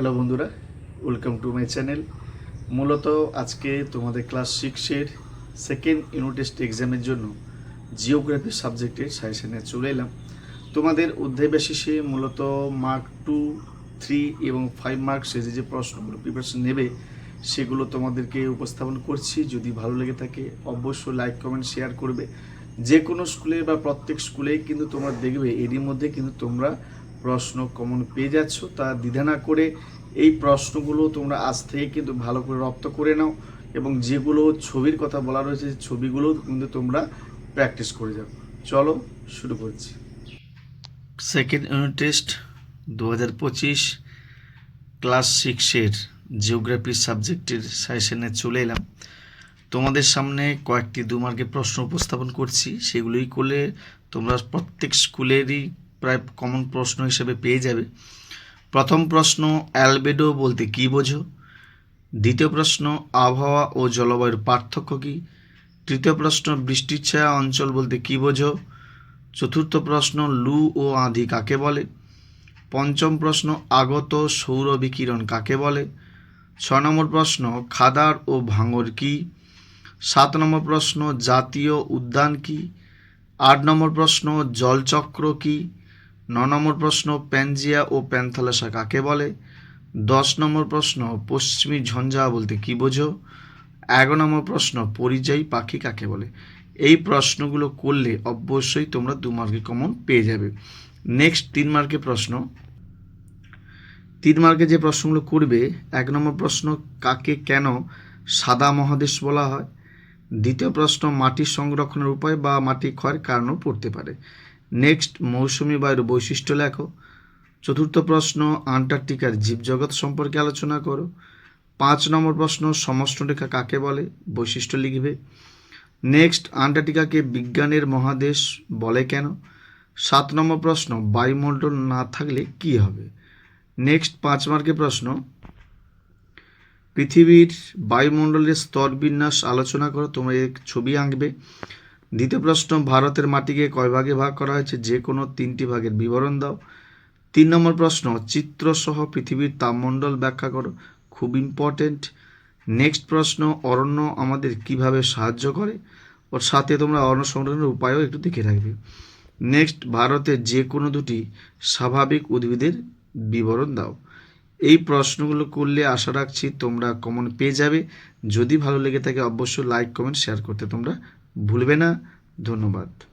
Hello বন্ধুরা welcome to my channel মূলত আজকে তোমাদের ক্লাস সিক্সের সেকেন্ড ইউনিট টেস্ট এক্সামের জন্য জিওগ্রাফি সাবজেক্টের সাজেশনে চলে এলাম। তোমাদের অধ্যায় বেসিসে মূলত মার্ক টু থ্রি এবং ফাইভ মার্কসে যে যে প্রশ্নগুলো প্রিপারেশন নেবে, সেগুলো তোমাদেরকে উপস্থাপন করছি। যদি ভালো লেগে থাকে, অবশ্যই লাইক কমেন্ট শেয়ার করবে। যে কোনো স্কুলে বা প্রত্যেক স্কুলেই কিন্তু তোমরা দেখবে, এরই মধ্যে কিন্তু তোমরা প্রশ্ন কমন পেয়ে যাচ্ছ, তা দ্বিধা না করে এই প্রশ্নগুলো তোমরা আজ থেকে কিন্তু ভালো করে রপ্ত করে নাও এবং যেগুলো ছবির কথা বলা রয়েছে ছবিগুলো কিন্তু তোমরা প্র্যাকটিস করে যাও। চলো শুরু করছি। সেকেন্ড ইউনিট টেস্ট দু হাজার পঁচিশ ক্লাস সিক্সের জিওগ্রাফি সাবজেক্টের সেশনে চলে এলাম। তোমাদের সামনে কয়েকটি দু মার্কের প্রশ্ন উপস্থাপন করছি, সেগুলোই করলে তোমরা প্রত্যেক স্কুলেরই প্রায় কমন প্রশ্ন হিসেবে পেয়ে যাবে। প্রথম প্রশ্ন অ্যালবেডো বলতে কী বোঝো? দ্বিতীয় প্রশ্ন, আবহাওয়া ও জলবায়ুর পার্থক্য কী? তৃতীয় প্রশ্ন বৃষ্টির ছায়া অঞ্চল বলতে কী বোঝো? চতুর্থ প্রশ্ন, লু ও আঁধি কাকে বলে? পঞ্চম প্রশ্ন, আগত সৌর বিকিরণ কাকে বলে? ছ নম্বর প্রশ্ন, খাদার ও ভাঙর কী? সাত নম্বর প্রশ্ন, জাতীয় উদ্যান কী? আট নম্বর প্রশ্ন, জলচক্র কী? ন নম্বর প্রশ্ন, প্যানজিয়া ও প্যান্থালাসা কাকে বলে? দশ নম্বর প্রশ্ন, পশ্চিমী ঝঞ্ঝা বলতে কী বোঝো? এগারো নম্বর প্রশ্ন, পরিযায়ী পাখি কাকে বলে? এই প্রশ্নগুলো করলে অবশ্যই তোমরা দু মার্কে কমন পেয়ে যাবে। নেক্সট তিন মার্কের প্রশ্ন। তিন মার্কে যে প্রশ্নগুলো করবে, এক নম্বর প্রশ্ন, কাকে কেন সাদা মহাদেশ বলা হয়? দ্বিতীয় প্রশ্ন, মাটি সংরক্ষণের উপায় বা মাটি ক্ষয়ের কারণও পড়তে পারে। নেক্সট মৌসুমি বায়ুর বৈশিষ্ট্য লেখো। চতুর্থ প্রশ্ন, আন্টার্কটিকার জীবজগৎ সম্পর্কে আলোচনা করো। পাঁচ নম্বর প্রশ্ন সমষ্ণরেখা কাকে বলে? বৈশিষ্ট্য লিখবে। নেক্সট, আন্টার্কটিকাকে বিজ্ঞানের মহাদেশ বলে কেন? সাত নম্বর প্রশ্ন, বায়ুমণ্ডল না থাকলে কি হবে? নেক্সট, পাঁচ মার্কের প্রশ্ন, পৃথিবীর বায়ুমণ্ডলের স্তর বিন্যাস আলোচনা করো। তোমরা এক ছবি আঁকবে। দ্বিতীয় প্রশ্ন, ভারতের মাটিকে কয় ভাগে ভাগ করা হয়েছে? যে কোনো তিনটি ভাগের বিবরণ দাও। তিন নম্বর প্রশ্ন, চিত্রসহ পৃথিবীর তাপমণ্ডল ব্যাখ্যা করো। খুব ইম্পর্টেন্ট নেক্সট প্রশ্ন, অরণ্য আমাদের কীভাবে সাহায্য করে? ওর সাথে তোমরা অরণ্য সংরক্ষণের উপায়ও একটু দেখে রাখবে। নেক্সট, ভারতের যে কোনো দুটি স্বাভাবিক উদ্ভিদের বিবরণ দাও। এই প্রশ্নগুলো করলে আশা রাখছি তোমরা কমন পেয়ে যাবে। যদি ভালো লেগে থাকে, অবশ্যই লাইক কমেন্ট শেয়ার করতে তোমরা ভুলবে না। ধন্যবাদ।